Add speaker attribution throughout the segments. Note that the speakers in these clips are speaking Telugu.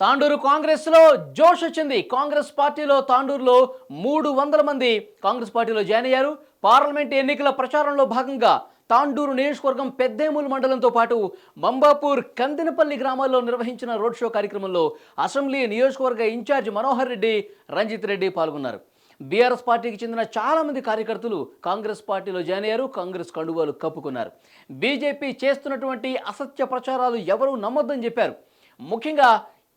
Speaker 1: తాండూరు కాంగ్రెస్లో జోష్ వచ్చింది. కాంగ్రెస్ పార్టీలో తాండూరులో మూడు వందల మంది కాంగ్రెస్ పార్టీలో జాయిన్ అయ్యారు. పార్లమెంట్ ఎన్నికల ప్రచారంలో భాగంగా తాండూరు నియోజకవర్గం పెద్దేమూలు మండలంతో పాటు మంబాపూర్ కందినపల్లి గ్రామాల్లో నిర్వహించిన రోడ్ షో కార్యక్రమంలో అసెంబ్లీ నియోజకవర్గ ఇన్ఛార్జ్ మనోహర్ రెడ్డి రంజిత్ రెడ్డి పాల్గొన్నారు. బీఆర్ఎస్ పార్టీకి చెందిన చాలా మంది కార్యకర్తలు కాంగ్రెస్ పార్టీలో జాయిన్ అయ్యారు. కాంగ్రెస్ కండువాలు కప్పుకున్నారు. బీజేపీ చేస్తున్నటువంటి అసత్య ప్రచారాలు ఎవరూ నమ్మొద్దని చెప్పారు. ముఖ్యంగా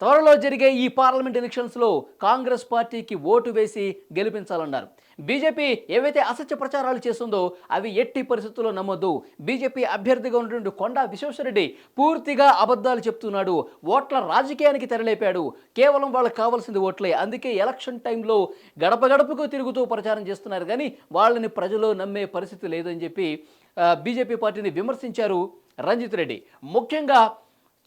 Speaker 1: త్వరలో జరిగే ఈ పార్లమెంట్ ఎలక్షన్స్లో కాంగ్రెస్ పార్టీకి ఓటు వేసి గెలిపించాలన్నారు. బీజేపీ ఏవైతే అసత్య ప్రచారాలు చేస్తుందో అవి ఎట్టి పరిస్థితుల్లో నమ్మొద్దు. బీజేపీ అభ్యర్థిగా ఉన్నటువంటి కొండా విశ్వేశ్వరరెడ్డి పూర్తిగా అబద్ధాలు చెప్తున్నాడు. ఓట్ల రాజకీయానికి తెరలేపాడు. కేవలం వాళ్ళకి కావాల్సింది ఓట్లే. అందుకే ఎలక్షన్ టైంలో గడప గడపకు తిరుగుతూ ప్రచారం చేస్తున్నారు. కానీ వాళ్ళని ప్రజలు నమ్మే పరిస్థితి లేదని చెప్పి బీజేపీ పార్టీని విమర్శించారు రంజిత్ రెడ్డి. ముఖ్యంగా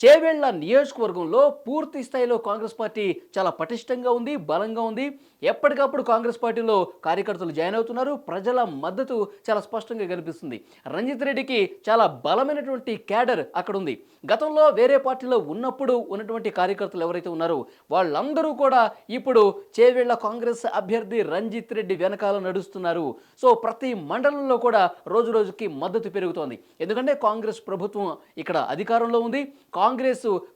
Speaker 1: చేవెళ్ళ నియోజకవర్గంలో పూర్తి స్థాయిలో కాంగ్రెస్ పార్టీ చాలా పటిష్టంగా ఉంది బలంగా ఉంది. ఎప్పటికప్పుడు కాంగ్రెస్ పార్టీలో కార్యకర్తలు జాయిన్ అవుతున్నారు. ప్రజల మద్దతు చాలా స్పష్టంగా కనిపిస్తుంది. రంజిత్ రెడ్డికి చాలా బలమైనటువంటి క్యాడర్ అక్కడ ఉంది. గతంలో వేరే పార్టీలో ఉన్నప్పుడు ఉన్నటువంటి కార్యకర్తలు ఎవరైతే ఉన్నారో వాళ్ళందరూ కూడా ఇప్పుడు చేవేళ్ళ కాంగ్రెస్ అభ్యర్థి రంజిత్ రెడ్డి వెనకాల నడుస్తున్నారు. సో ప్రతి మండలంలో కూడా రోజు రోజుకి మద్దతు పెరుగుతోంది. ఎందుకంటే కాంగ్రెస్ ప్రభుత్వం ఇక్కడ అధికారంలో ఉంది. కాంగ్రెస్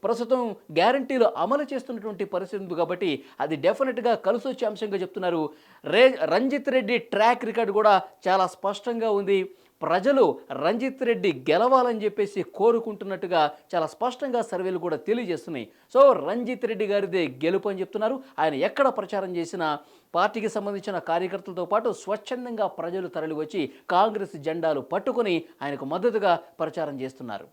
Speaker 1: ప్రస్తుతం గ్యారంటీలు అమలు చేస్తున్నటువంటి పరిస్థితి ఉంది కాబట్టి అది డెఫినెట్గా కలిసి వచ్చే అంశంగా చెప్తున్నారు. రే రంజిత్ రెడ్డి ట్రాక్ రికార్డు కూడా చాలా స్పష్టంగా ఉంది. ప్రజలు రంజిత్ రెడ్డి గెలవాలని చెప్పేసి కోరుకుంటున్నట్టుగా చాలా స్పష్టంగా సర్వేలు కూడా తెలియజేస్తున్నాయి. సో రంజిత్ రెడ్డి గారిదే గెలుపు అని చెప్తున్నారు. ఆయన ఎక్కడ ప్రచారం చేసినా పార్టీకి సంబంధించిన కార్యకర్తలతో పాటు స్వచ్ఛందంగా ప్రజలు తరలివచ్చి కాంగ్రెస్ జెండాలు పట్టుకొని ఆయనకు మద్దతుగా ప్రచారం చేస్తున్నారు.